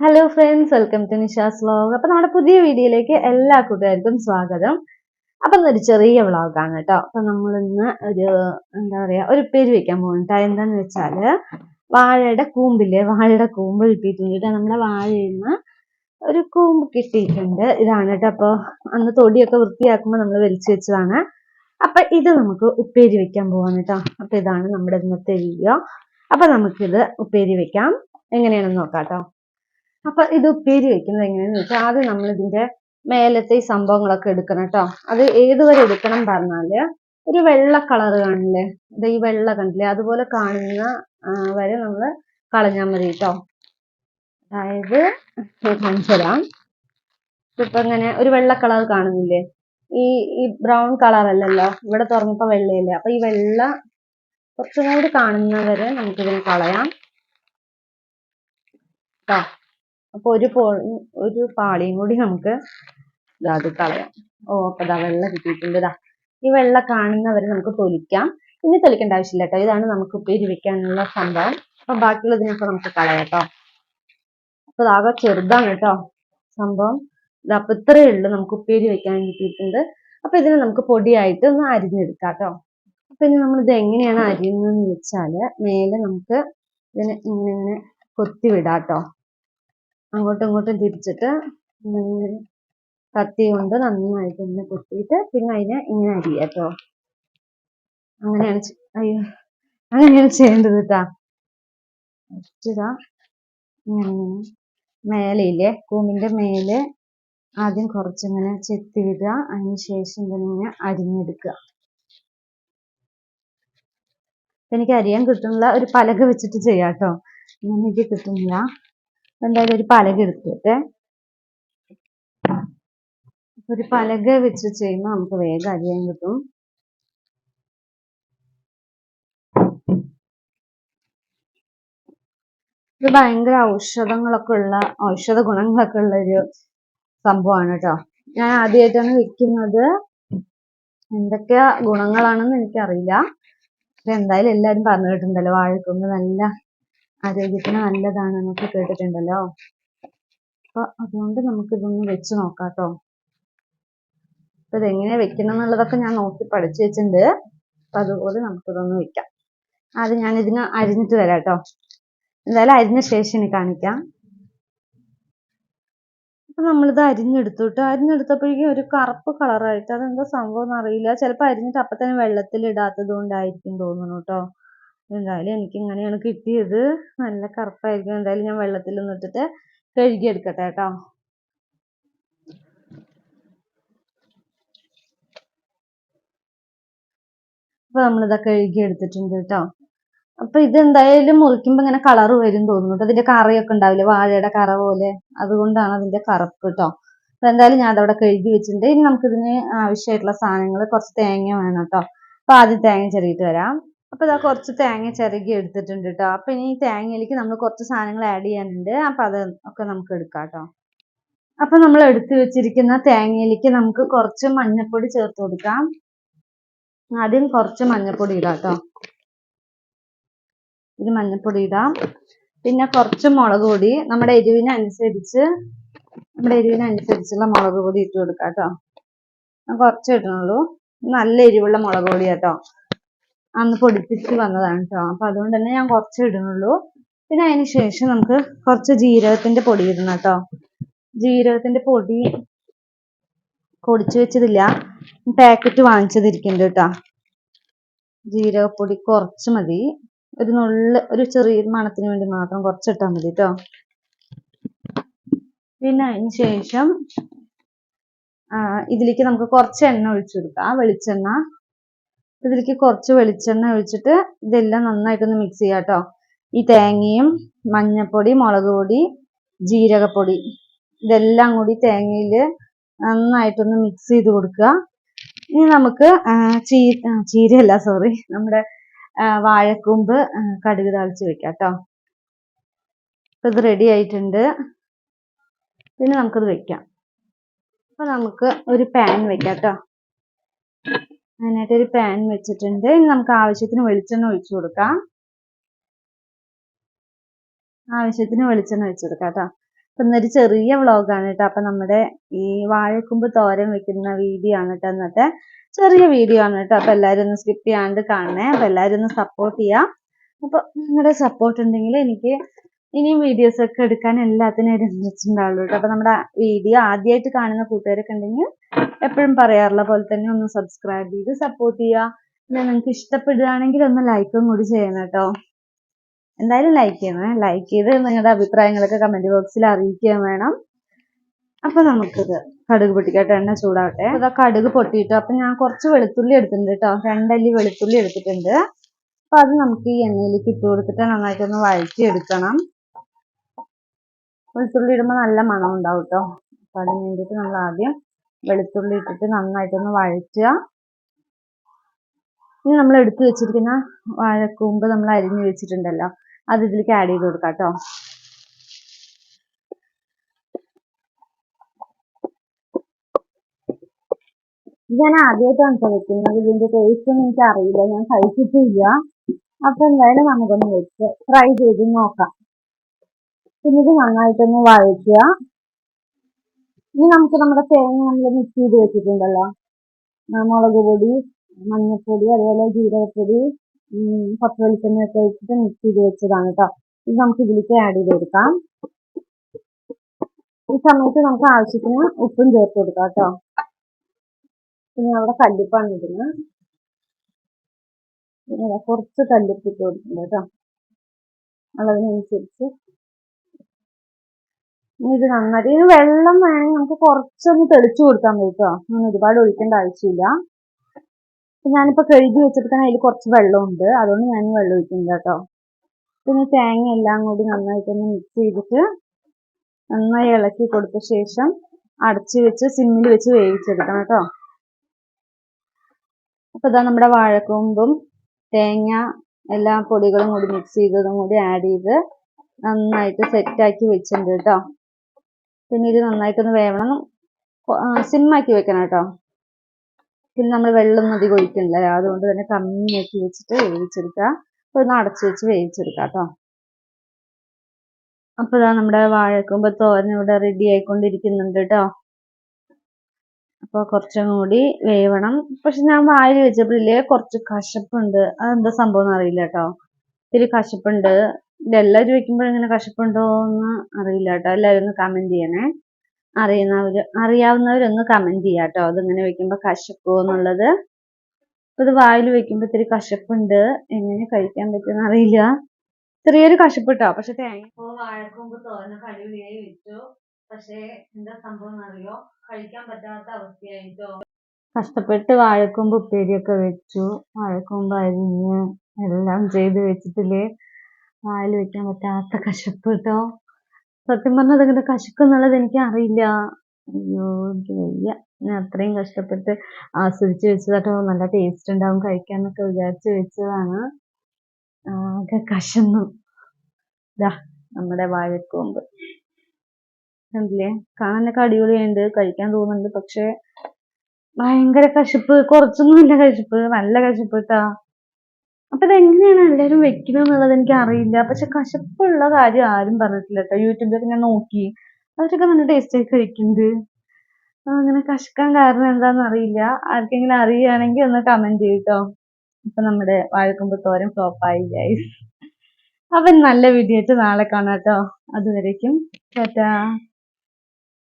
Hello friends welcome to Nisha's vlog അപ്പൊ നമ്മുടെ പുതിയ വീഡിയോയിലേക്ക് എല്ലാ കൂട്ടുകാർക്കും സ്വാഗതം. അപ്പൊ ഇന്നൊരു ചെറിയ വ്ളോഗാണ് കേട്ടോ അപ്പൊ നമ്മൾ ഇന്ന് ഒരു എന്താ പറയാ ഒരു പേര് വെക്കാൻ പോകുന്നുണ്ട് എന്താന്ന് വെച്ചാൽ വാഴയുടെ കൂമ്പില്ലേ? വാഴയുടെ കൂമ്പ് കിട്ടിയിട്ടുണ്ട് കേട്ടോ നമ്മുടെ വാഴയിൽ നിന്ന് ഒരു കൂമ്പ് കിട്ടിയിട്ടുണ്ട്. ഇതാണ് കേട്ടോ അപ്പൊ അന്ന് തൊടിയൊക്കെ വൃത്തിയാക്കുമ്പോൾ നമ്മൾ വലിച്ചു വെച്ചതാണ്. അപ്പൊ ഇത് നമുക്ക് ഉപ്പേരി വെക്കാൻ പോവാണ് കേട്ടോ അപ്പൊ ഇതാണ് നമ്മുടെ ഇന്നത്തെ വീഡിയോ അപ്പൊ നമുക്കിത് ഉപ്പേരി വെക്കാം. എങ്ങനെയാണെന്ന് നോക്കാം കേട്ടോ അപ്പൊ ഇത് ഉപ്പേരി വെക്കുന്നത് എങ്ങനെയാന്ന് വെച്ചാൽ ആദ്യം നമ്മൾ ഇതിന്റെ മേലത്തെ ഈ സംഭവങ്ങളൊക്കെ എടുക്കണം കേട്ടോ അത് ഏതുവരെ എടുക്കണം പറഞ്ഞാൽ ഒരു വെള്ള കളർ കാണില്ലേ? ഇത് ഈ വെള്ള കണ്ടില്ലേ? അതുപോലെ കാണുന്ന വരെ നമ്മൾ കളഞ്ഞാൽ മതി കേട്ടോ അതായത് കാണിച്ചു തരാം ഇപ്പൊ ഇങ്ങനെ ഒരു വെള്ള കളർ കാണുന്നില്ലേ? ഈ ഈ ബ്രൗൺ കളർ അല്ലല്ലോ? ഇവിടെ തുറന്നപ്പോ വെള്ളയല്ലേ? അപ്പൊ ഈ വെള്ള കുറച്ചും കൂടി കാണുന്നവരെ നമുക്കിതിനെ കളയാം. കേട്ടോ അപ്പൊ ഒരു പോ ഒരു പാളിയും കൂടി നമുക്ക് അത് കളയാം. ഓ അപ്പൊ ഇതാ വെള്ളം കിട്ടിയിട്ടുണ്ട് ഈ വെള്ള കാണുന്നവരെ നമുക്ക് തൊലിക്കാം. ഇനി തൊലിക്കേണ്ട ആവശ്യമില്ല കേട്ടോ. ഇതാണ് നമുക്ക് ഉപ്പേരി വെക്കാനുള്ള സംഭവം. അപ്പൊ ബാക്കിയുള്ളതിനൊക്കെ നമുക്ക് കളയാം കേട്ടോ. അപ്പൊ ആകെ ചെറുതാണ് കേട്ടോ സംഭവം. അപ്പൊ ഇത്രയേ ഉള്ളൂ നമുക്ക് ഉപ്പേരി വെക്കാൻ കിട്ടിയിട്ടുണ്ട്. അപ്പൊ ഇതിനെ നമുക്ക് പൊടിയായിട്ട് ഒന്ന് അരിഞ്ഞെടുക്കാം കേട്ടോ. അപ്പൊ ഇനി നമ്മൾ ഇത് എങ്ങനെയാണ് അരിയുന്നതെന്ന് വെച്ചാൽ മേലെ നമുക്ക് ഇതിനെ ഇങ്ങനെ ഇങ്ങനെ കൊത്തി വിടാം കേട്ടോ. അങ്ങോട്ടും ഇങ്ങോട്ടും തിരിച്ചിട്ട് കത്തി കൊണ്ട് നന്നായിട്ട് ഇങ്ങനെ കുത്തിയിട്ട് പിന്നെ അതിനെ ഇങ്ങനെ അരി കേട്ടോ. അങ്ങനെയാണ് അയ്യോ അങ്ങനെയാണ് ചെയ്യേണ്ടത് കേട്ടാ. ഇതാ മേലെയില്ലേ മേലെ ആദ്യം കുറച്ചിങ്ങനെ ചെത്തി വിടുക അതിന് ശേഷം ഇതിങ്ങനെ അരിഞ്ഞെടുക്കുക. എനിക്ക് അരിയാൻ കിട്ടുന്നില്ല ഒരു പലക വെച്ചിട്ട് ചെയ്യാട്ടോ കേട്ടോ. എനിക്ക് കിട്ടുന്നില്ല. എന്തായാലും ഒരു പലക എടുത്തിട്ട്. ഒരു പലക വെച്ച് ചെയ്യുമ്പോൾ നമുക്ക് വേഗം അരിയാൻ കിട്ടും. ഇത് ഭയങ്കര ഔഷധങ്ങളൊക്കെ ഉള്ള ഔഷധ ഗുണങ്ങളൊക്കെ ഉള്ള ഒരു സംഭവമാണ് കേട്ടോ. ഞാൻ ആദ്യമായിട്ടാണ് വെക്കുന്നത്. എന്തൊക്കെ ഗുണങ്ങളാണെന്ന് എനിക്കറിയില്ല. പക്ഷെ എന്തായാലും എല്ലാവരും പറഞ്ഞു കേട്ടിട്ടുണ്ടല്ലോ വാഴക്കൊന്ന് നല്ല ആരോഗ്യത്തിന് നല്ലതാണെന്നൊക്കെ കേട്ടിട്ടുണ്ടല്ലോ. അപ്പൊ അതുകൊണ്ട് നമുക്ക് ഇതൊന്ന് വെച്ച് നോക്കാം കേട്ടോ അപ്പൊ വെക്കണം എന്നുള്ളതൊക്കെ ഞാൻ നോക്കി പഠിച്ചു വെച്ചിട്ടുണ്ട്. അപ്പൊ അതുപോലെ നമുക്കിതൊന്ന് വെക്കാം. അത് ഞാൻ ഇതിന് അരിഞ്ഞിട്ട് വരാം കേട്ടോ എന്തായാലും അരിഞ്ഞ ശേഷം ഇനി കാണിക്കാം. അപ്പൊ നമ്മളിത് അരിഞ്ഞെടുത്തുട്ടോ. അരിഞ്ഞെടുത്തപ്പോഴേക്കും ഒരു കറുപ്പ് കളറായിട്ട് അതെന്താ സംഭവം എന്ന് അറിയില്ല ചിലപ്പോൾ അരിഞ്ഞിട്ട് അപ്പൊ തന്നെ വെള്ളത്തിൽ ഇടാത്തത് കൊണ്ടായിരിക്കും തോന്നുന്നു കേട്ടോ. എന്തായാലും എനിക്ക് ഇങ്ങനെയാണ് കിട്ടിയത്. നല്ല കറുപ്പായിരിക്കും. എന്തായാലും ഞാൻ വെള്ളത്തിൽ ഇട്ടിട്ട് കഴുകിയെടുക്കട്ടെ കേട്ടോ. അപ്പൊ നമ്മളിതാ കഴുകി എടുത്തിട്ടുണ്ട് കേട്ടോ. അപ്പൊ ഇത് എന്തായാലും മുറിക്കുമ്പോ ഇങ്ങനെ കളർ വരും തോന്നുന്നു അതിന്റെ കറയൊക്കെ ഉണ്ടാവില്ലേ? വാഴയുടെ കറ പോലെ. അതുകൊണ്ടാണ് അതിന്റെ കറുപ്പ് കേട്ടോ. അപ്പൊ എന്തായാലും ഞാൻ അതവിടെ കഴുകി വെച്ചിട്ടുണ്ട്. ഇനി നമുക്കിതിന് ആവശ്യമായിട്ടുള്ള സാധനങ്ങൾ കുറച്ച് തേങ്ങ വേണം കേട്ടോ. അപ്പൊ ആദ്യം തേങ്ങ ചെറിയിട്ട് വരാം. അപ്പൊ ഇതാ കുറച്ച് തേങ്ങ ചിരകി എടുത്തിട്ടുണ്ട് കേട്ടോ അപ്പൊ ഇനി തേങ്ങയിലേക്ക് നമ്മൾ കുറച്ച് സാധനങ്ങൾ ആഡ് ചെയ്യാനുണ്ട്. അപ്പൊ അത് ഒക്കെ നമുക്ക് എടുക്കാം കേട്ടോ അപ്പൊ നമ്മൾ എടുത്തു വെച്ചിരിക്കുന്ന തേങ്ങയിലേക്ക് നമുക്ക് കുറച്ച് മഞ്ഞൾപ്പൊടി ചേർത്ത് കൊടുക്കാം. ആദ്യം കുറച്ച് മഞ്ഞൾപ്പൊടി ഇടാം കേട്ടോ ഇത് മഞ്ഞൾപ്പൊടി ഇടാം. പിന്നെ കുറച്ച് മുളക് പൊടി നമ്മുടെ എരിവിനനുസരിച്ച് നമ്മുടെ എരിവിനനുസരിച്ചുള്ള മുളക് പൊടി ഇട്ട് കൊടുക്കാം കേട്ടോ കുറച്ച് ഇടണുള്ളൂ നല്ല എരിവുള്ള മുളക് പൊടി കേട്ടോ അന്ന് പൊടിപ്പിച്ച് വന്നതാണ് കേട്ടോ അപ്പൊ അതുകൊണ്ട് തന്നെ ഞാൻ കുറച്ച് ഇടുന്നുള്ളൂ. പിന്നെ അതിന് ശേഷം നമുക്ക് കുറച്ച് ജീരകത്തിന്റെ പൊടി ഇടണം കേട്ടോ ജീരകത്തിന്റെ പൊടി പൊടിച്ചു വെച്ചതില്ല. പാക്കറ്റ് വാങ്ങിച്ചതിരിക്കുന്നുണ്ട് കേട്ടോ ജീരകപ്പൊടി കുറച്ച് മതി. ഒരു നുള്ള് ഒരു ചെറിയ മണത്തിന് വേണ്ടി മാത്രം കുറച്ച് ഇട്ടാൽ മതി കേട്ടോ പിന്നെ അതിന് ശേഷം ഇതിലേക്ക് നമുക്ക് കുറച്ച് എണ്ണ ഒഴിച്ചു കൊടുക്കാം. വെളിച്ചെണ്ണ ഇതിലേക്ക് കുറച്ച് വെളിച്ചെണ്ണ ഒഴിച്ചിട്ട് ഇതെല്ലാം നന്നായിട്ടൊന്ന് മിക്സ് ചെയ്യാം കേട്ടോ ഈ തേങ്ങയും മഞ്ഞൾപ്പൊടി മുളക് പൊടി ജീരകപ്പൊടി ഇതെല്ലാം കൂടി തേങ്ങയിൽ നന്നായിട്ടൊന്ന് മിക്സ് ചെയ്ത് കൊടുക്കുക. ഇനി നമുക്ക് ചീ ചീരയല്ല സോറി നമ്മുടെ വാഴക്കൂമ്പ് കടുക് താളിച്ച് വെക്കാം കേട്ടോ അപ്പൊ ഇത് റെഡി ആയിട്ടുണ്ട്. പിന്നെ നമുക്കത് വെക്കാം. അപ്പൊ നമുക്ക് ഒരു പാൻ വെക്കാം കേട്ടോ അതിനായിട്ട് ഒരു പാൻ വെച്ചിട്ടുണ്ട്. ഇനി നമുക്ക് ആവശ്യത്തിന് വെളിച്ചെണ്ണ ഒഴിച്ചു കൊടുക്കാം. ആവശ്യത്തിന് വെളിച്ചെണ്ണ ഒഴിച്ചു കൊടുക്കാം കേട്ടോ. അപ്പൊ ഇന്നൊരു ചെറിയ വ്ളോഗാണ് കേട്ടോ. അപ്പൊ നമ്മുടെ ഈ വാഴക്കുമ്പ് തോരൻ വെക്കുന്ന വീഡിയോ ആണ് കേട്ടോ ഇന്നത്തെ. ചെറിയ വീഡിയോ ആണ് കേട്ടോ. അപ്പൊ എല്ലാവരും ഒന്ന് സ്കിപ്പ് ചെയ്യാണ്ട് കാണണേ. അപ്പൊ എല്ലാവരും ഒന്ന് സപ്പോർട്ട് ചെയ്യാം. അപ്പൊ നിങ്ങളുടെ സപ്പോർട്ട് ഉണ്ടെങ്കിൽ എനിക്ക് ഇനിയും വീഡിയോസ് ഒക്കെ എടുക്കാൻ എല്ലാത്തിനും ഒരു ഇൻട്രസ്റ്റ് ഉണ്ടാവുള്ളൂ കേട്ടോ. അപ്പൊ നമ്മുടെ വീഡിയോ ആദ്യമായിട്ട് കാണുന്ന കൂട്ടുകാരൊക്കെ ഉണ്ടെങ്കിൽ എപ്പോഴും പറയാറുള്ള പോലെ തന്നെ ഒന്ന് സബ്സ്ക്രൈബ് ചെയ്ത് സപ്പോർട്ട് ചെയ്യുക. പിന്നെ നിങ്ങൾക്ക് ഇഷ്ടപ്പെടുകയാണെങ്കിൽ ഒന്ന് ലൈക്കും കൂടി ചെയ്യണം കേട്ടോ. എന്തായാലും ലൈക്ക് ചെയ്യണേ. ലൈക്ക് ചെയ്ത് നിങ്ങളുടെ അഭിപ്രായങ്ങളൊക്കെ കമന്റ് ബോക്സിൽ അറിയിക്കുകയും വേണം. അപ്പൊ നമുക്കിത് കടുക് പൊട്ടിക്കട്ടെ എണ്ണ ചൂടാവട്ടെ. അതാ കടുക് പൊട്ടിയിട്ടോ. അപ്പൊ ഞാൻ കുറച്ച് വെളുത്തുള്ളി എടുത്തിട്ടുണ്ട് കേട്ടോ. രണ്ടല്ലി വെളുത്തുള്ളി എടുത്തിട്ടുണ്ട്. അപ്പൊ അത് നമുക്ക് ഈ എണ്ണയിലേക്ക് ഇട്ട് കൊടുത്തിട്ട് വഴറ്റി എടുക്കണം. വെളുത്തുള്ളി ഇടുമ്പോൾ നല്ല മണം ഉണ്ടാവും കേട്ടോ. അപ്പൊ അതിന് വേണ്ടിയിട്ട് നമ്മൾ ആദ്യം വെളുത്തുള്ളി ഇട്ടിട്ട് നന്നായിട്ടൊന്ന് വഴറ്റുക. ഇനി നമ്മൾ എടുത്തു വെച്ചിരിക്കുന്ന വാഴക്കൂമ്പ് നമ്മൾ അരിഞ്ഞു വെച്ചിട്ടുണ്ടല്ലോ അത് ഇതിലേക്ക് ആഡ് ചെയ്ത് കൊടുക്കാം കേട്ടോ. ഞാൻ ആദ്യമായിട്ടാണ് കഴിക്കുന്നത്. ഇതിന്റെ ടേസ്റ്റ് ഒന്നും എനിക്ക് അറിയില്ല. ഞാൻ കഴിച്ചിട്ടില്ല. അപ്പൊ എന്തായാലും നമുക്കൊന്ന് വെച്ച് ഫ്രൈ ചെയ്ത് നോക്കാം. പിന്നെ ഇത് നന്നായിട്ടൊന്ന് വഴറ്റുക. ഇനി നമുക്ക് നമ്മുടെ തേങ്ങ നമ്മൾ മിക്സ് ചെയ്ത് വെച്ചിട്ടുണ്ടല്ലോ. മുളക് പൊടി മഞ്ഞൾപ്പൊടി അതുപോലെ ജീരകപ്പൊടി പത്ത് വെളിച്ചെണ്ണയൊക്കെ വെച്ചിട്ട് മിക്സ് ചെയ്ത് വെച്ചതാണ് കേട്ടോ ഇത് നമുക്ക് ഇതിലേക്ക് ആഡ് ചെയ്ത് കൊടുക്കാം. ഈ സമയത്ത് നമുക്ക് ആവശ്യത്തിന് ഉപ്പും ചേർത്ത് കൊടുക്കാം കേട്ടോ പിന്നെ അവിടെ കല്ലിപ്പാണ് ഇടുന്നത്. പിന്നെ കുറച്ച് കല്ലിപ്പിട്ട് കൊടുക്കുന്നുണ്ട് കേട്ടോ അളവിനനുസരിച്ച്. ഇത് നന്നായിട്ട്. ഇതിന് വെള്ളം വേണമെങ്കിൽ നമുക്ക് കുറച്ചൊന്ന് തെളിച്ചു കൊടുക്കാൻ മതി കേട്ടോ. അങ്ങനെ ഒരുപാട് ഒഴിക്കേണ്ട ആവശ്യമില്ല. ഞാനിപ്പോ കഴുകി തന്നെ അതിൽ കുറച്ച് വെള്ളമുണ്ട്. അതുകൊണ്ട് ഞാൻ വെള്ളം ഒഴിക്കുന്നില്ല കേട്ടോ. പിന്നെ തേങ്ങ എല്ലാം കൂടി നന്നായിട്ടൊന്ന് മിക്സ് ചെയ്തിട്ട് നന്നായി ഇളക്കി കൊടുത്ത ശേഷം അടച്ചു വെച്ച് സിമ്മിൽ വെച്ച് വേവിച്ചെടുക്കണം കേട്ടോ. അപ്പൊ ഇതാ നമ്മുടെ വാഴക്കൊമ്പും തേങ്ങ എല്ലാ പൊടികളും കൂടി മിക്സ് ചെയ്തതും കൂടി ആഡ് ചെയ്ത് നന്നായിട്ട് സെറ്റാക്കി വെച്ചിട്ടുണ്ട് കേട്ടോ. പിന്നെ ഇത് നന്നായിട്ടൊന്ന് വേവണം. സിമ്മാക്കി വെക്കണം കേട്ടോ. പിന്നെ നമ്മൾ വെള്ളം അധികം ഒഴിക്കണില്ല. അതുകൊണ്ട് തന്നെ കമ്മിയാക്കി വെച്ചിട്ട് വേവിച്ചെടുക്കുക. അപ്പൊ ഒന്ന് അടച്ചു വെച്ച് വേവിച്ചെടുക്കുക കേട്ടോ. അപ്പൊ ഇതാ നമ്മുടെ വാഴക്കൊമ്പ് തോരൻ ഇവിടെ റെഡി ആയിക്കൊണ്ടിരിക്കുന്നുണ്ട് കേട്ടോ. അപ്പോൾ കുറച്ചും കൂടി വേവണം. പക്ഷെ ഞാൻ വായിൽ വെച്ചപ്പോഴില്ലേ കുറച്ച് കശപ്പുണ്ട്. അതെന്താ സംഭവം എന്ന് അറിയില്ല കേട്ടോ. ഇത്തിരി കശപ്പുണ്ട്. ഇതെല്ലാവരും വെക്കുമ്പോൾ ഇങ്ങനെ കശപ്പുണ്ടോ എന്ന് അറിയില്ല കേട്ടോ എല്ലാവരും ഒന്ന് കമന്റ് ചെയ്യണേ. അറിയുന്നവര് അറിയാവുന്നവരൊന്ന് കമന്റ് ചെയ്യാം കേട്ടോ അതിങ്ങനെ വെക്കുമ്പോൾ കശപ്പോ എന്നുള്ളത്. ഇത് വായിൽ വെക്കുമ്പോ ഇത്തിരി കശപ്പുണ്ട്. എങ്ങനെ കഴിക്കാൻ പറ്റുമെന്ന് അറിയില്ല. ചെറിയൊരു കശപ്പ് കേട്ടോ പക്ഷെ തേങ്ങ വാഴക്കൊമ്പ് തോന്ന അടിപൊളിയായി വെച്ചു പക്ഷേ എന്താ സംഭവം എന്നറിയോ? കഴിക്കാൻ പറ്റാത്ത അവസ്ഥയായിട്ടോ. കഷ്ടപ്പെട്ട് വാഴക്കൊമ്പ് ഉപ്പേരിയൊക്കെ വെച്ചു. വാഴക്കൊമ്പ് അരിഞ്ഞ് എല്ലാം ചെയ്ത് വെച്ചിട്ടില്ലേ? വായിൽ വെക്കാൻ പറ്റാത്ത കശപ്പ് കേട്ടോ സത്യം പറഞ്ഞാൽ അതിങ്ങനെ കശക്കുന്നുള്ളത് എനിക്ക് അറിയില്ല. അയ്യോ എനിക്ക് വയ്യ. ഞാൻ അത്രയും കഷ്ടപ്പെട്ട് ആസ്വദിച്ച് വെച്ചതാട്ടോ നല്ല ടേസ്റ്റ് ഉണ്ടാവും കഴിക്കാന്നൊക്കെ വിചാരിച്ച് വെച്ചതാണ്. ആകെ കശന്നു. ദാ നമ്മുടെ വാഴക്കൂമ്പ്. കണ്ടില്ലേ? കാണാനൊക്കെ അടിപൊളിയുണ്ട് കഴിക്കാൻ തോന്നുന്നുണ്ട്. പക്ഷെ ഭയങ്കര കശപ്പ്. കുറച്ചൊന്നും ഇല്ല കശപ്പ്. നല്ല കശപ്പ് കേട്ടാ അപ്പൊ ഇതെങ്ങനെയാണ് എല്ലാരും വെക്കുന്നത് എന്നുള്ളത് എനിക്ക് അറിയില്ല പക്ഷെ കശപ്പുള്ള കാര്യം ആരും പറഞ്ഞിട്ടില്ല കേട്ടോ യൂട്യൂബിലൊക്കെ ഞാൻ നോക്കി. അവരൊക്കെ നല്ല ടേസ്റ്റ് ആയി കഴിക്കുന്നുണ്ട് അങ്ങനെ കശക്കാൻ കാരണം എന്താന്ന് അറിയില്ല. ആർക്കെങ്കിലും അറിയുകയാണെങ്കിൽ ഒന്ന് കമന്റ് ചെയ്യട്ടോ ഇപ്പൊ നമ്മുടെ വാഴക്കുമ്പ് തോരൻ ഫ്ലോപ്പായി ഗൈസ് നല്ല വീഡിയോ ആയിട്ട് നാളെ കാണാട്ടോ അതുവരേക്കും. ടാറ്റാ.